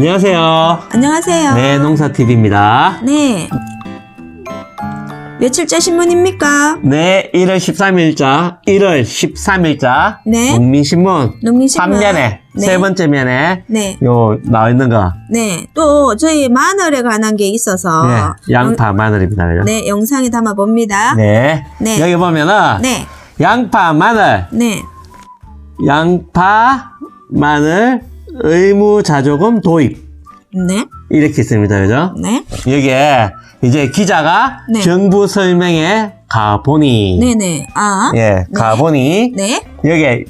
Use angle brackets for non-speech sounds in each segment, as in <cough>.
안녕하세요. 안녕하세요. 네, 농사TV입니다. 네. 며칠째 신문입니까? 네, 1월 13일자, 1월 13일자, 네. 농민신문, 농민신문. 3면에, 네. 세 번째 면에, 네. 요, 나와 있는 거, 네. 또 저희 마늘에 관한 게 있어서 네, 양파, 마늘입니다. 그죠? 영- 네, 영상에 담아 봅니다. 네. 네. 여기 보면은, 네. 양파, 마늘, 네. 양파, 마늘, 의무자조금 도입. 네. 이렇게 있습니다. 그죠? 네. 여기에, 이제 기자가 네. 정부 설명에 가보니, 네, 네. 아. 예, 가보니, 네. 여기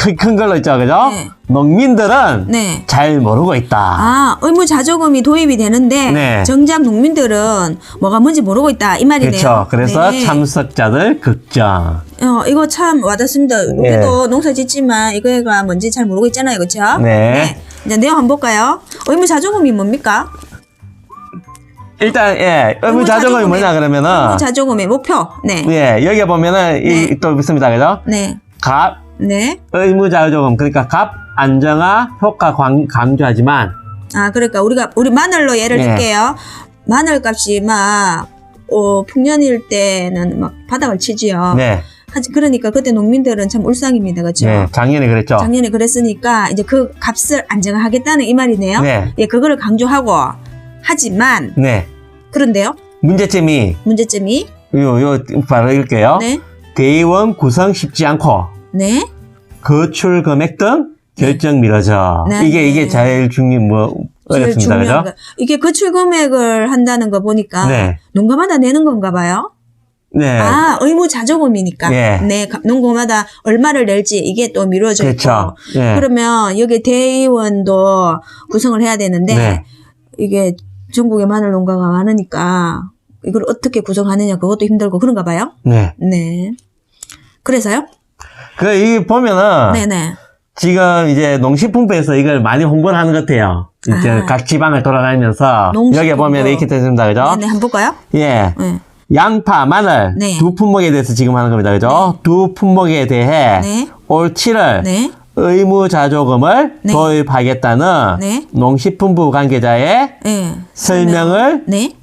큰, 큰 걸로 있죠, 그죠? 네. 농민들은 네. 잘 모르고 있다. 아, 의무 자조금이 도입이 되는데 네. 정작 농민들은 뭐가 뭔지 모르고 있다 이 말이네요. 그렇죠. 그래서 네. 참석자들 극정. 어, 이거 참 와닿습니다. 우리도 농사 짓지만 이거가 뭔지 잘 모르고 있잖아요. 그렇죠? 네. 이제 내용 한번 볼까요? 의무 자조금이 뭡니까? 일단 예, 의무 자조금이 뭐냐 그러면은 의무 자조금의 목표. 네. 예, 여기 보면은 네. 이또 있습니다, 그죠? 네. 갑 네. 의무 자조금 그러니까 갑 안정화 효과 강, 강조하지만 아, 그러니까 우리가 우리 마늘로 예를 네. 들게요. 마늘 값이 막 어, 풍년일 때는 막 바닥을 치지요. 네, 하지 그러니까 그때 농민들은 참 울상입니다. 그렇죠? 네, 작년에 그랬죠. 작년에 그랬으니까 이제 그 값을 안정하겠다는 이 말이네요. 네, 예, 그거를 강조하고 하지만 네. 그런데요. 문제점이 문제점이 요, 요 바로 읽을게요. 네. 대의원 구성 쉽지 않고 네. 거출 금액 등 결정 미뤄져. 네. 이게 이게 제일 중요 뭐 어렵습니다, 그죠? 거. 이게 거출 금액을 한다는 거 보니까 네. 농가마다 내는 건가 봐요. 네, 아, 의무 자조금이니까. 예. 네, 가- 농가마다 얼마를 낼지 이게 또 미뤄져 그렇죠. 있고. 예. 그러면 여기 대의원도 구성을 해야 되는데 네. 이게 전국에 마늘 농가가 많으니까 이걸 어떻게 구성하느냐 그것도 힘들고 그런가 봐요. 네. 네. 그래서요? 그, 이 보면은, 네네. 지금 이제 농식품부에서 이걸 많이 홍보를 하는 것 같아요. 이제 아. 각 지방을 돌아다니면서, 농식품부. 여기 보면 이렇게 되습니다 그죠? 네네, 한번 볼까요? 예. 네. 양파, 마늘, 네. 두 품목에 대해서 지금 하는 겁니다. 그죠? 두 품목에 대해, 네. 올 7월, 네. 의무자조금을 네. 도입하겠다는 네. 농식품부 관계자의 네. 설명을 네.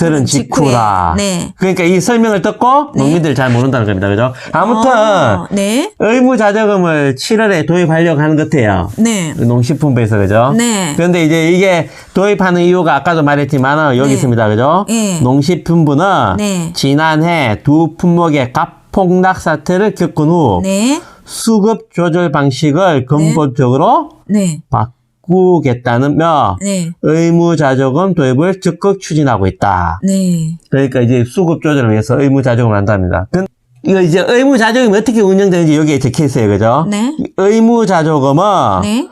들은. 직후라. 네. 그러니까 이 설명을 듣고 네. 농민들 잘 모른다는 겁니다. 그죠? 아무튼 어, 네. 의무자조금을 7월에 도입하려고 하는 것 같아요. 네. 농식품부에서 그죠? 네. 그런데 이제 이게 도입하는 이유가 아까도 말했지만 여기 네. 있습니다. 그죠? 네. 농식품부는 네. 지난해 두 품목의 값 폭락 사태를 겪은 후 네. 수급 조절 방식을 근본적으로 네. 바 꾸겠다는며 네. 의무자조금 도입을 적극 추진하고 있다. 네. 그러니까 이제 수급 조절을 위해서 의무자조금을 한답니다. 근- 이거 이제 의무자조금이 어떻게 운영되는지 여기에 적혀 있어요. 그죠? 네. 의무자조금은 네.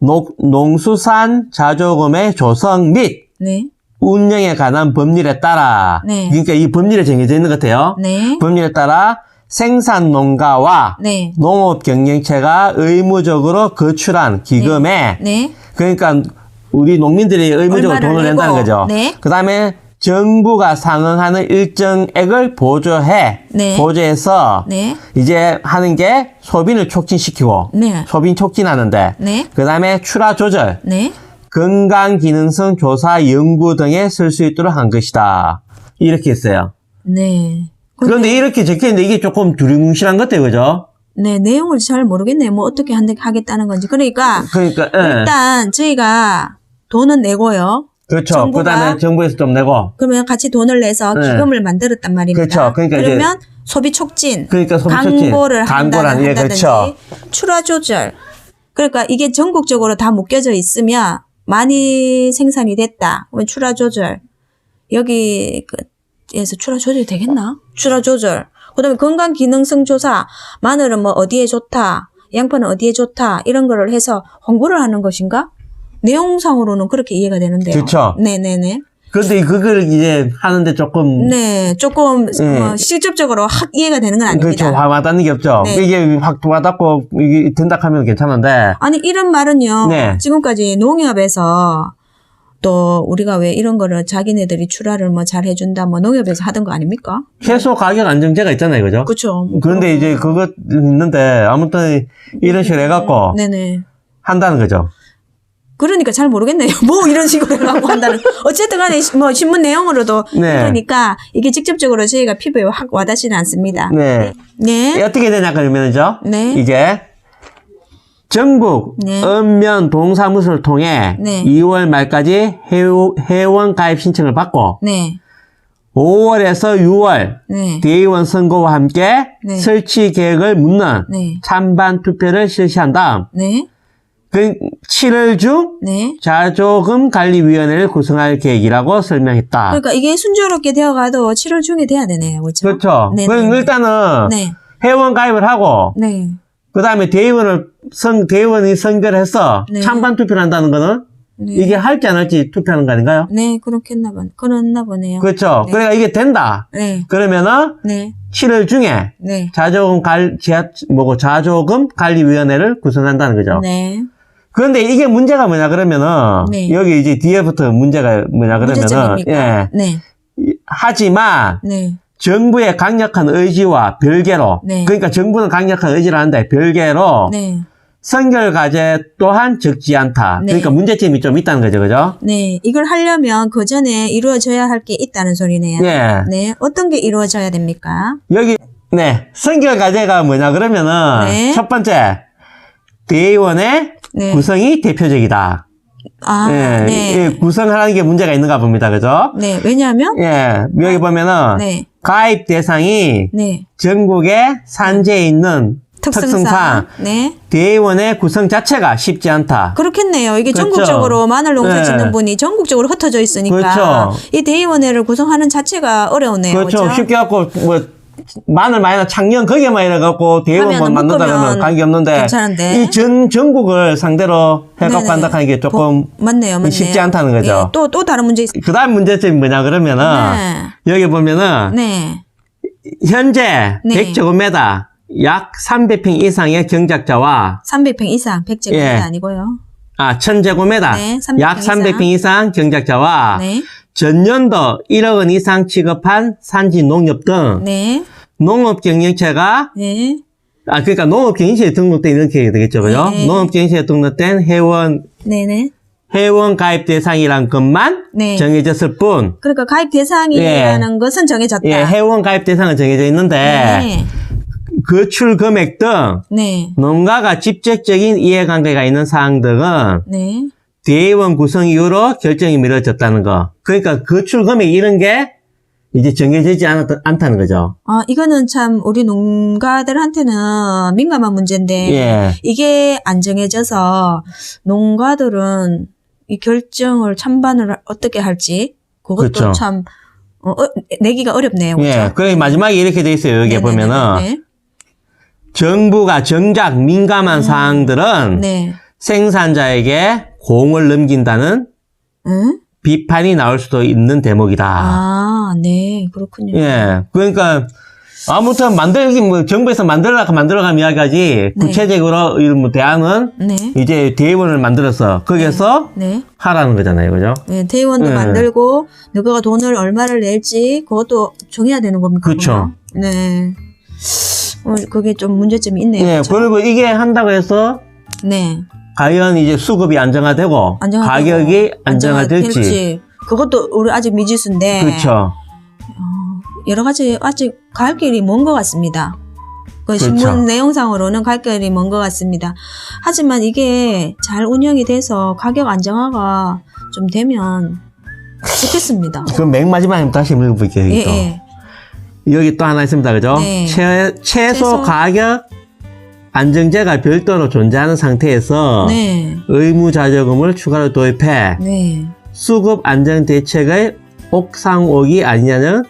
농, 농수산 자조금의 조성 및 네. 운영에 관한 법률에 따라 네. 그러니까 이 법률에 정해져 있는 것 같아요. 네. 법률에 따라 생산 농가와 네. 농업 경영체가 의무적으로 거출한 기금에 네. 그러니까 우리 농민들이 의무적으로 돈을 낸다는 내고, 거죠. 네. 그다음에 정부가 상응하는 일정액을 보조해 네. 보조해서 네. 이제 하는 게 소비를 촉진시키고 네. 소비 촉진하는데 네. 그다음에 출하 조절, 네. 건강 기능성 조사 연구 등에 쓸 수 있도록 한 것이다. 이렇게 했어요. 네. 그런데 이렇게 적혀 있는데 이게 조금 두리뭉실한 것 같아요, 그죠? 네, 내용을 잘 모르겠네요. 뭐 어떻게 하겠다는 건지. 그러니까 그러니까 예. 일단 저희가 돈은 내고요. 그렇죠. 정부가- 그다음에 정부에서 좀 내고 그러면 같이 돈을 내서 네. 기금을 만들었단 말입니다. 그렇죠. 그러니까 이제- 그러면 소비 촉진, 그러니까 소비 촉진, 광고를 광고를 한다는, 예, 한다든지 그렇죠. 출하 조절. 그러니까 이게 전국적으로 다 묶여져 있으면 많이 생산이 됐다. 그러면 출하 조절. 여기 그 에서 출하 조절이 되겠나? 출하 조절. 그 다음에 건강 기능성 조사. 마늘은 뭐 어디에 좋다. 양파는 어디에 좋다. 이런 거를 해서 홍보를 하는 것인가? 내용상으로는 그렇게 이해가 되는데요. 그렇죠. 네네네. 그런데 그걸 이제 하는데 조금 네, 조금 네. 어, 실질적으로 확 이해가 되는 건 아닙니다. 그렇죠. 화 와닿는 게 없죠. 네. 이게 확 와닿고 이게 된다 하면 괜찮은데 아니 이런 말은요. 네. 지금까지 농협에서 또 우리가 왜 이런 거를 자기네들이 출하를 뭐 잘 해준다 뭐 농협에서 하던 거 아닙니까? 최소 가격 안정제가 있잖아요, 그죠? 그렇죠. 그런데 이제 그거 있는데 아무튼 이런 식으로 해갖고 네네. 한다는 거죠. 그러니까 잘 모르겠네요. <laughs> 뭐 이런 식으로 해갖고 한다는. 어쨌든 간에 시- 뭐 신문 내용으로도 네. 그러니까 이게 직접적으로 저희가 피부에 확 와닿지는 않습니다. 네. 네. 어떻게 되냐 그러면은죠. 네. 이제 전국 네. 읍면 동사무소를 통해 네. 2월 말까지 회원, 가입 신청을 받고 네. 5월에서 6월 네. 대의원 선거와 함께 네. 설치 계획을 묻는 네. 찬반 투표를 실시한 다음 네. 그 7월 중 네. 자조금 관리위원회를 구성할 계획이라고 설명했다. 그러니까 이게 순조롭게 되어가도 7월 중에 돼야 되네요. 그렇죠? 그렇죠. 네. 그럼 네. 일단은 네. 회원 가입을 하고 네. 그 다음에 대의원을 선 대의원이 선거를 해서 네. 찬반 투표를 한다는 거는 네. 이게 할지 안 할지 투표하는 거 아닌가요? 네, 그렇겠나 봐. 그렇나 보네요. 그렇죠. 네. 그러니까 이게 된다. 네. 그러면은 네. 7월 중에 네. 자조금 관 지하 뭐고 자조금 관리위원회를 구성한다는 거죠. 네. 그런데 이게 문제가 뭐냐 그러면은 네. 여기 이제 뒤에부터 문제가 뭐냐 그러면은 문제점입니까? 예 네. 하지만 네. 정부의 강력한 의지와 별개로 네. 그러니까 정부는 강력한 의지를 하는데 별개로 네. 선결 과제 또한 적지 않다. 네. 그러니까 문제점이 좀 있다는 거죠, 그죠? 네. 이걸 하려면 그 전에 이루어져야 할 게 있다는 소리네요. 예. 네. 어떤 게 이루어져야 됩니까? 여기 네 선결 과제가 뭐냐 그러면은 네. 첫 번째 대의원의 네. 구성이 대표적이다. 아, 예, 네. 이 구성하는 게 문제가 있는가 봅니다, 그죠? 네. 왜냐하면 예, 여기 보면은 네. 가입 대상이 네. 전국에 산재에 있는 특성상 특성상 네. 대의원의 구성 자체가 쉽지 않다. 그렇겠네요. 이게 그렇죠. 전국적으로 마늘 농사 네. 짓는 분이 전국적으로 흩어져 있으니까 그렇죠. 이 대의원회를 구성하는 자체가 어려우네요. 그렇죠. 그렇죠? 쉽게 갖고 뭐 마늘 많이 나 작년 거기에만 이래갖고 대의원 뭐 하면은 만든다 묶으면 그러면 관계 없는데. 이 전 전국을 상대로 해갖고. 한다 하는 게 조금 보- 맞네요, 맞네요. 쉽지 않다는 거죠. 예, 또, 또 다른 문제 있... 그다음 문제점이 뭐냐 그러면은 여기 보면은 네. 현재 네. 100제곱미터 약 300평 이상의 경작자와 300평 이상, 100제곱미터 예. 아니고요. 아 1000제곱미터 네, 300평 약 300평 이상 경작자와 네. 전년도 1억 원 이상 취급한 산지 농협 등 네. 농업 경영체가 네. 아 그러니까 농업 경영체에 등록된 이렇게 해야 되겠죠, 그죠? 네. 농업 경영체에 등록된 회원 네네. 회원 가입 대상이란 것만 네. 정해졌을 뿐, 그러니까 가입 대상이라는 것은 정해졌다. 예, 회원 가입 대상은 정해져 있는데 네. 거출 금액 등 네. 농가가 직접적인 이해관계가 있는 사항 등은 네. 대의원 구성 이후로 결정이 미뤄졌다는 거. 그러니까 거출 금액 이런 게 이제 정해지지 않았, 않다는 거죠. 아, 이거는 참 우리 농가들한테는 민감한 문제인데 예. 이게 안 정해져서 농가들은 이 결정을 찬반을 어떻게 할지 그것도 그렇죠. 참 어, 어, 내기가 어렵네요. 예. 그렇죠? 그래 마지막에 이렇게 돼 있어요. 여기 네네네네. 보면은 정부가 정작 민감한 사항들은 네. 생산자에게 공을 넘긴다는 응? 비판이 나올 수도 있는 대목이다. 아, 네. 그렇군요. 예. 그러니까 아무튼 만들기 뭐 정부에서 만들라고 만들어가면 이야기하지 네. 구체적으로 이뭐 대안은 네. 이제 대의원을 만들어서 거기에서 네. 하라는 거잖아요, 그죠? 네, 대의원도 네. 만들고 누가 돈을 얼마를 낼지 그것도 정해야 되는 겁니까? 그렇죠. 네. 어, 그게 좀 문제점이 있네요. 예. 그렇죠? 그리고 이게 한다고 해서 네. 과연 이제 수급이 안정화되고 안정화되고 가격이 안정화될지 안정화될지. 그것도 우리 아직 미지수인데 그렇죠. 여러 가지 아직 갈 길이 먼 것 같습니다. 그 그렇죠. 신문 내용상으로는 갈 길이 먼 것 같습니다. 하지만 이게 잘 운영이 돼서 가격 안정화가 좀 되면 좋겠습니다. 그럼 맨 마지막에 다시 읽어볼게요. 여기 예, 또. 예. 여기 또 하나 있습니다. 그죠? 네. 최, 최소, 최소. 가격 안정제가 별도로 존재하는 상태에서 네. 의무자조금을 추가로 도입해 네. 수급 안정 대책의 옥상옥이 아니냐는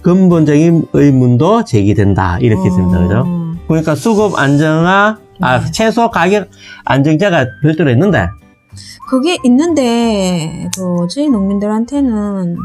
근본적인 의문도 제기된다. 이렇게 있습니다. 그죠? 어, 그러니까 수급 안정화, 아, 네. 최소 가격 안정제가 별도로 있는데, 그게 있는데 그 저희 농민들한테는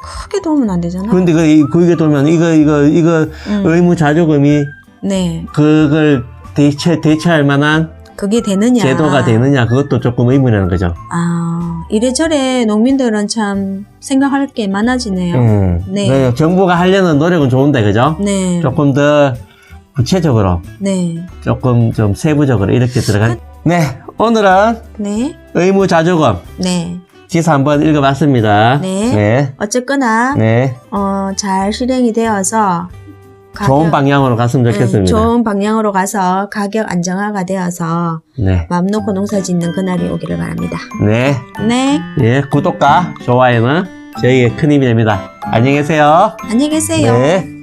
크게 도움은 안 되잖아요. 그런데 그, 이- 그게 돌면 이거, 이거, 이거 음. 의무 자조금이 네. 그걸 대체, 대체할 만한 그게 되느냐? 제도가 되느냐, 그것도 조금 의문이라는 거죠. 아, 이래저래 농민들은 참 생각할 게 많아지네요. 음. 네. 그 정부가 하려는 노력은 좋은데, 그죠? 네. 조금 더 구체적으로, 네. 조금 좀 세부적으로 이렇게 들어간. 네. 오늘은 네. 의무자조금 네. 기사 한번 읽어봤습니다. 네. 네. 어쨌거나 네. 어, 잘 실행이 되어서 좋은 가격- 방향으로 갔으면 네, 좋겠습니다. 좋은 방향으로 가서 가격 안정화가 되어서 네. 마음 놓고 농사 짓는 그날이 오기를 바랍니다. 네. 네. 예, 구독과 좋아요는 저희의 큰 힘이 됩니다. 안녕히 계세요. 안녕히 계세요. 네.